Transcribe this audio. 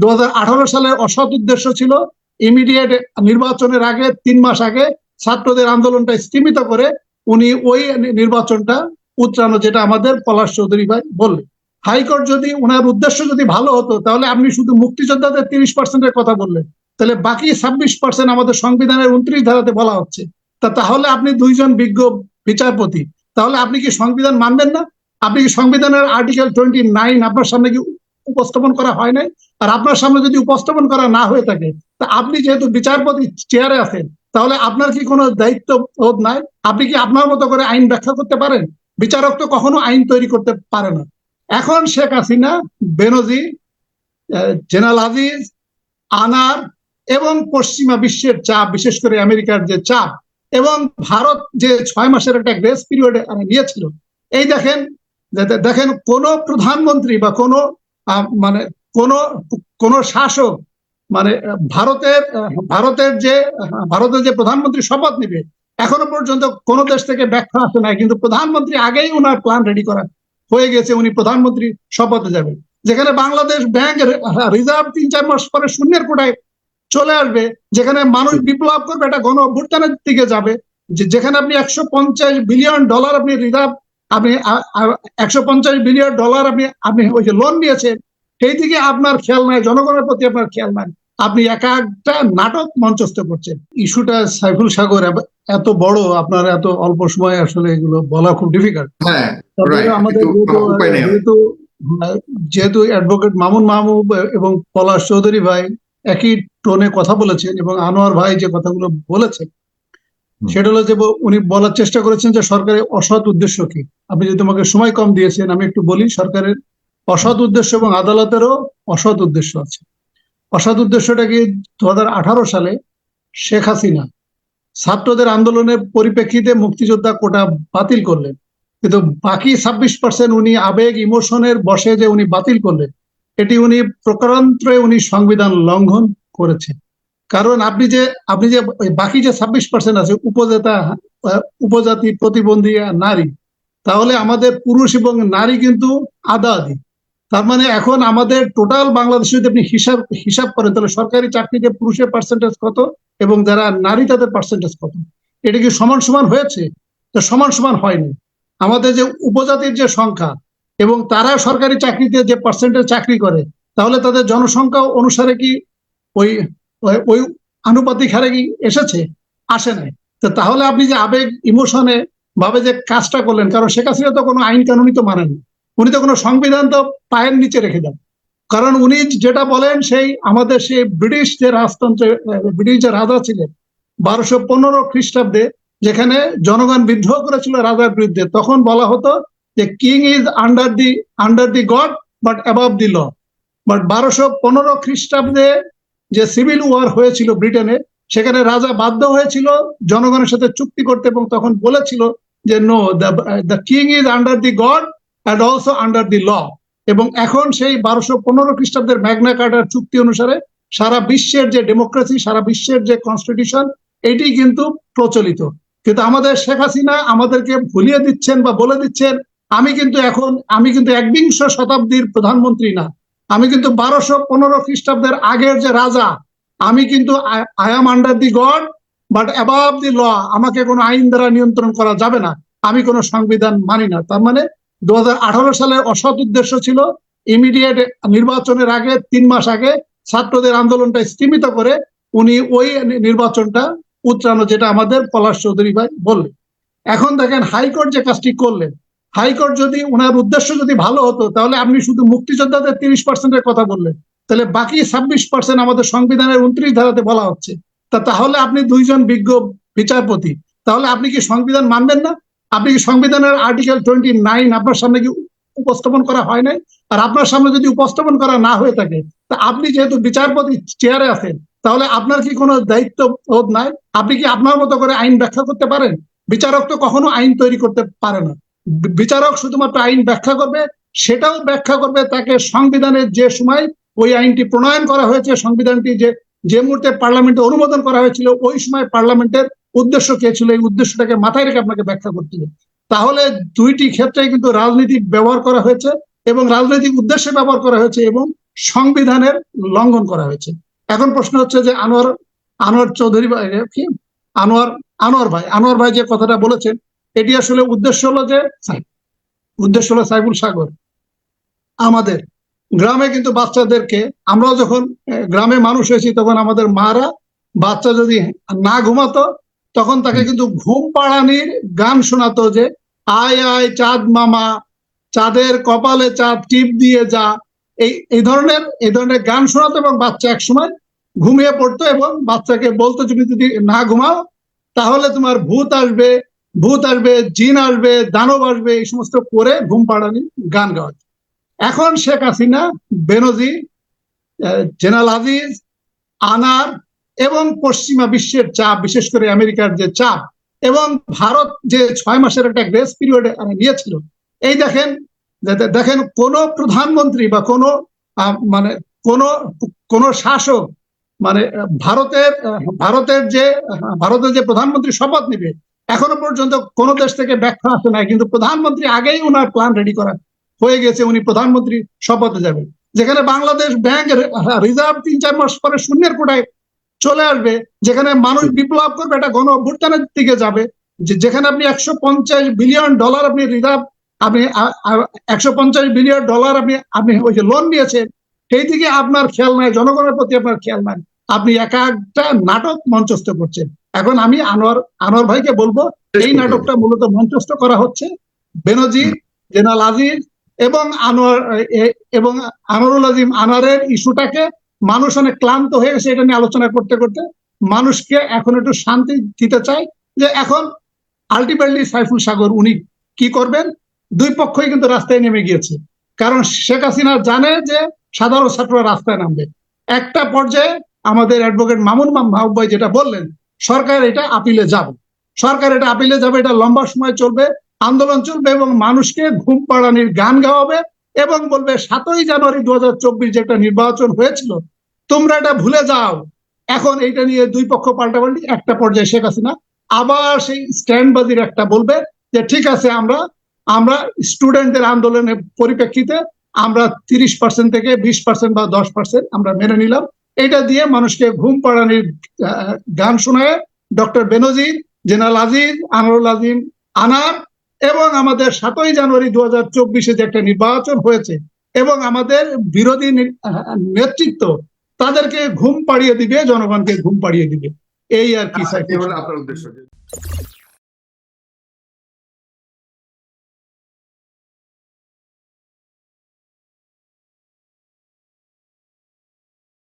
দু হাজার আঠারো সালের অসৎ উদ্দেশ্য ছিল ইমিডিয়েট নির্বাচনের আগে, তিন মাস আগে ছাত্রদের আন্দোলনটা স্থিমিত করে উনি ওই নির্বাচনটা উত্তরানো যেটা আমাদের পলাশ চৌধুরী ভাই বললেন। হাইকোর্ট যদি ওনার উদ্দেশ্য যদি ভালো হতো, তাহলে আপনি শুধু মুক্তিযোদ্ধাদের তিরিশ পার্সেন্টের কথা বললেন। তাহলে বাকি ছাব্বিশ পার্সেন্ট আমাদের সংবিধানের উনত্রিশ ধারাতে বলা হচ্ছে। তা তাহলে আপনি দুইজন বিজ্ঞ বিচারপতি, তাহলে আপনি কি সংবিধান মানবেন না? আপনি কি সংবিধানের আর্টিকেল টোয়েন্টি নাইন আপনার সামনে কি উপস্থাপন করা হয় নাই। আর আপনার সামনে যদি উপস্থাপন করা না হয়ে থাকে, তা আপনি যেহেতু বিচারপতি চেয়ারে আছেন, তাহলে আপনার কি কোনো দায়িত্ব বোধ নাই? আপনি কি আপনার মতো করে আইন ব্যাখ্যা করতে পারেন? বিচারক তো কখনো আইন তৈরি করতে পারে না। এখন শেখ হাসিনা বেনজি জেনারেল আজিজ, আনার এবং পশ্চিমা বিশ্বের চাপ, বিশেষ করে আমেরিকার যে চাপ, এবং ভারত যে ছয় মাসের একটা গ্রেস পিরিয়ড নিয়েছিল, এই দেখেন দেখেন কোন প্রধানমন্ত্রী বা কোন মানে কোন কোন শাসক মানে ভারতের ভারতের যে ভারতের যে প্রধানমন্ত্রী শপথ নেবে, এখনও পর্যন্ত কোন দেশ থেকে ব্যাখ্যা আসে নাই, কিন্তু প্রধানমন্ত্রী আগেই ওনার প্ল্যান রেডি করা হয়ে গেছে, উনি প্রধানমন্ত্রী শপথে যাবে। যেখানে বাংলাদেশ ব্যাংক রিজার্ভ তিন চার মাস পরে শূন্যের কোটায় চলে আসবে, যেখানে মানুষ বিপ্লব করবে এটা গণ অভ্যুত্থানের দিকে যাবে যেখানে আপনি একশো পঞ্চাশ বিলিয়ন ডলার আপনি রিজার্ভ আপনি একশো পঞ্চাশ বিলিয়ন ডলার আপনি আপনি ওই যে লোন নিয়েছেন সেই দিকে আপনার খেয়াল নাই জনগণের প্রতি আপনার খেয়াল নাই। আপনি একা একটা নাটক মঞ্চস্থ করছেন। ইস্যুটা সাইফুল সাগর এত বড় আপনার এত অল্প সময় আসলে এগুলো বলা খুব ডিফিকাল্ট আমাদের যেহেতু যেহেতু অ্যাডভোকেট মামুন মাহমুদ এবং পলাশ চৌধুরী ভাই একই টোনে কথা বলেছেন এবং আনোয়ার ভাই যে কথাগুলো বলেছেন সেটা হলো যে উনি বলার চেষ্টা করেছেন যে সরকারের অসৎ উদ্দেশ্য কি। আপনি যদি তোমাকে সময় কম দিয়েছেন, আমি একটু বলি, সরকারের অসৎ উদ্দেশ্য এবং আদালতেরও অসৎ উদ্দেশ্য আছে। অসৎ উদ্দেশ্যটা কি? দু সালে শেখ হাসিনা ছাত্রদের আন্দোলনের পরিপ্রেক্ষিতে মুক্তিযোদ্ধা কোটা বাতিল করলেন। কিন্তু বাকি ছাব্বিশ পার্সেন্ট উনি আবেগ, ইমোশনের বসে যে উনি বাতিল করলেন, এটি উনি প্রকারান্তরে উনি সংবিধান লঙ্ঘন করেছেন। কারণ আপনি যে আপনি যে বাকি যে ছাব্বিশ পার্সেন্ট আছে, উপজাতা উপজাতি, প্রতিবন্ধী নারী, তাহলে আমাদের পুরুষ এবং নারী কিন্তু আদা আদি তার মানে এখন আমাদের টোটাল বাংলাদেশে যদি আপনি হিসাব হিসাব করেন, তাহলে সরকারি চাকরিতে পুরুষের পার্সেন্টেজ কত এবং যারা নারী তাদের পার্সেন্টেজ কত? এটা কি সমান সমান হয়েছে? তো সমান সমান হয়নি। আমাদের যে উপজাতির যে সংখ্যা এবং তারা সরকারি চাকরিতে যে পার্সেন্টেজ চাকরি করে, তাহলে তাদের জনসংখ্যা অনুসারে কি ওই ওই আনুপাতিক হারে কি এসেছে? আসে নাই। তো তাহলে আপনি যে আবেগ ইমোশনে ভাবে যে কাজটা করলেন, কারণ শেখ হাসিনা তো কোনো আইন কানুনই তো মানেন উনি তো কোনো সংবিধান তো পায়ের নিচে রেখে দেন। কারণ উনি যেটা বলেন, সেই আমাদের সেই ব্রিটিশ যে রাজতন্ত্রে ব্রিটিশ যে রাজা ছিলেন, বারোশো পনেরো খ্রিস্টাব্দে যেখানে জনগণ বিদ্রোহ করেছিল রাজার বিরুদ্ধে, তখন বলা হতো যে king is under the under the god but above the law but বারোশো পনেরো খ্রিস্টাব্দে যে সিভিল ওয়ার হয়েছিল ব্রিটেনে, সেখানে রাজা বাধ্য হয়েছিল জনগণের সাথে চুক্তি করতে এবং তখন বলেছিল যে no the king is under the god and also under the law এবং এখন সেই বারোশো পনেরো খ্রিস্টাব্দের ম্যাগনা কার্টার চুক্তি অনুসারে সারা বিশ্বের যে ডেমোক্রেসি সারা বিশ্বের যে কনস্টিটিউশন এটি কিন্তু প্রচলিত। কিন্তু আমাদের শেখ হাসিনা আমাদেরকে ভুলিয়ে দিচ্ছেন বা বলে দিচ্ছেন, আমি কিন্তু এখন, আমি কিন্তু একবিংশ শতাব্দীর প্রধানমন্ত্রী না। আমি কিন্তু বারোশো পনেরো খ্রিস্টাব্দের আগের যে রাজা, আমি কিন্তু I am under the god but above the law আমাকে কোনো আইন দ্বারা নিয়ন্ত্রণ করা যাবে না। আমি কোনো সংবিধান মানি না। তার মানে দু হাজার আঠারো সালের অসৎ উদ্দেশ্য ছিল ইমিডিয়েট নির্বাচনের আগে, তিন মাস আগে, ছাত্রদের আন্দোলনটা স্থিমিত করে উনি ওই নির্বাচনটা উত্তরানো যেটা আমাদের পলাশ চৌধুরী ভাই বললেন। এখন দেখেন হাইকোর্ট যে কাজটি করলেন হাইকোর্ট যদি, ওনার উদ্দেশ্য যদি ভালো হতো, তাহলে আপনি শুধু মুক্তিযোদ্ধাদের তিরিশ পার্সেন্টের কথা বললেন। তাহলে বাকি ছাব্বিশ পার্সেন্ট আমাদের সংবিধানের উনত্রিশ ধারাতে বলা হচ্ছে। তা তাহলে আপনি দুইজন বিজ্ঞ বিচারপতি, তাহলে আপনি কি সংবিধান মানবেন না? আপনি কি সংবিধানের আর্টিকেল টোয়েন্টি নাইন আপনার সামনে কি উপস্থাপন করা হয় নাই? আর আপনার সামনে যদি উপস্থাপন করা না হয়ে থাকে, তা আপনি যেহেতু বিচারপতি চেয়ারে আছেন, তাহলে আপনার কি কোনো দায়িত্ব বোধ নাই? আপনি কি আপনার মতো করে আইন ব্যাখ্যা করতে পারেন? বিচারক তো কখনো আইন তৈরি করতে পারে না। বিচারক শুধুমাত্র আইন ব্যাখ্যা করবে, সেটাও ব্যাখ্যা করবে তাকে সংবিধানের যে সময় ওই আইনটি প্রণয়ন করা হয়েছে, সংবিধানটি যে যে মুহূর্তে পার্লামেন্টে অনুমোদন করা হয়েছিল, ওই সময় পার্লামেন্টের উদ্দেশ্য কে ছিল, এই উদ্দেশ্যটাকে মাথায় রেখে আপনাকে ব্যাখ্যা করতে হবে। তাহলে দুইটি ক্ষেত্রে কিন্তু রাজনীতি ব্যবহার করা হয়েছে এবং রাজনৈতিক উদ্দেশ্যে ব্যবহার করা হয়েছে এবং সংবিধানের লঙ্ঘন করা হয়েছে। এখন প্রশ্ন হচ্ছে যে আনোয়ার আনোয়ার চৌধুরী ভাই কি? আনোয়ার আনোয়ার ভাই আনোয়ার ভাই যে কথাটা বলেছেন এটি আসলে উদ্দেশ্য হলো যে উদ্দেশ্য হলো সাইবুল সাগর। আমাদের গ্রামে কিন্তু বাচ্চাদেরকে আমরাও যখন গ্রামে মানুষ হয়েছি তখন আমাদের মারা বাচ্চা যদি না ঘুমাতো তখন তাকে কিন্তু ঘুম পাড়ানির গান শোনাতো যে আয় আয় চাঁদ মামা চাঁদের কপালে চাঁদ টিপ দিয়ে যা। এই এই ধরনের এই ধরনের গান শোনাতো এবং বাচ্চা একসময় ঘুমিয়ে পড়তো এবং বাচ্চাকে বলতো তুমি যদি না ঘুমাও তাহলে তোমার ভূত আসবে ভূত আসবে জিন আসবে দানব আসবে এই সমস্ত করে ঘুম পাড়ানি গান গাওয়া এখন শেখ হাসিনা বেনজি আহ, জেনারেল আজিজ আনার এবং পশ্চিমা বিশ্বের চাপ বিশেষ করে আমেরিকার যে চাপ এবং ভারত যে ছয় মাসের একটা গ্রেস পিরিয়ড নিয়েছিল এই দেখেন দেখেন কোন প্রধানমন্ত্রী বা কোন মানে কোন কোন শাসক মানে ভারতের ভারতের যে ভারতের যে প্রধানমন্ত্রী শপথ নেবে এখনও পর্যন্ত কোন দেশ থেকে ব্যাখ্যা আসে নাই, কিন্তু প্রধানমন্ত্রী আগেই ওনার প্ল্যান রেডি করা হয়ে গেছে, উনি প্রধানমন্ত্রী শপথে যাবে যেখানে বাংলাদেশ ব্যাংক রিজার্ভ তিন চার মাস পরে শূন্যের কোটায় চলে আসবে, যেখানে মানুষ বিপ্লব করবে এটা গণ অভ্যুত্থানের দিকে যাবে যেখানে আপনি একশো পঞ্চাশ বিলিয়ন ডলার আপনি রিজার্ভ আপনি একশো পঞ্চাশ বিলিয়ন ডলার আপনি আপনি ওই যে লোন নিয়েছেন, সেই দিকে আপনার খেয়াল নাই, জনগণের প্রতি আপনার খেয়াল নাই। আপনি একা একটা নাটক মঞ্চস্থ করছেন। এখন আমি আনোয়ার আনোয়ার ভাইকে বলব এই নাটকটা মূলত মঞ্চস্থ করা হচ্ছে বেনজির জেনাল আজিজ এবং আনোয়ার এবং আনোয়ারুল আজিম আনোয়ারের ইস্যুটাকে মানুষ অনেক ক্লান্ত হয়ে গেছে এটা নিয়ে আলোচনা করতে করতে। মানুষকে এখন একটু শান্তি দিতে চায় যে এখন আলটিমেটলি সাইফুল সাগর উনি কি করবেন? দুই পক্ষই কিন্তু রাস্তায় নেমে গিয়েছে। কারণ শেখ হাসিনা জানে যে সাধারণ ছাত্ররা রাস্তায় নামবে। একটা পর্যায়ে আমাদের অ্যাডভোকেট মামুন মাহবুব ভাই যেটা বললেন সরকার এটা আপিলে যাবে। সরকার এটা আপিলে যাবে, এটা লম্বা সময় চলবে, আন্দোলন চলবে এবং মানুষকে ঘুম পাড়ানির গান গাওয়াবে এবং বলবে, সাতই জানুয়ারি দু হাজার চব্বিশ যে একটা নির্বাচন হয়েছিল, তোমরা এটা ভুলে যাও। এখন এটা নিয়ে দুই পক্ষ পাল্টাপাল্টি, একটা পর্যায়ে শেখ হাসিনা, আবার সেই স্ট্যান্ডবাজির একটা বলবে যে, ঠিক আছে, আমরা আমরা স্টুডেন্টদের আন্দোলনের পরিপ্রেক্ষিতে আমরা তিরিশ পার্সেন্ট থেকে বিশ পার্সেন্ট বা দশ পার্সেন্ট আমরা মেনে নিলাম এটা দিয়ে মানুষকে ঘুম পাড়ানির গান শোনায় ডক্টর বেনজির জেনারেল আজিজ আনোয়ারুল আজিম আনার এবং আমাদের সাতই জানুয়ারি দু হাজার চব্বিশে যে একটা নির্বাচন হয়েছে এবং আমাদের বিরোধী নেতৃত্ব তাদেরকে ঘুম পাড়িয়ে দিবে জনগণকে ঘুম পাড়িয়ে দিবে। এই আর কি আচ্ছা, আপনার উদ্দেশ্য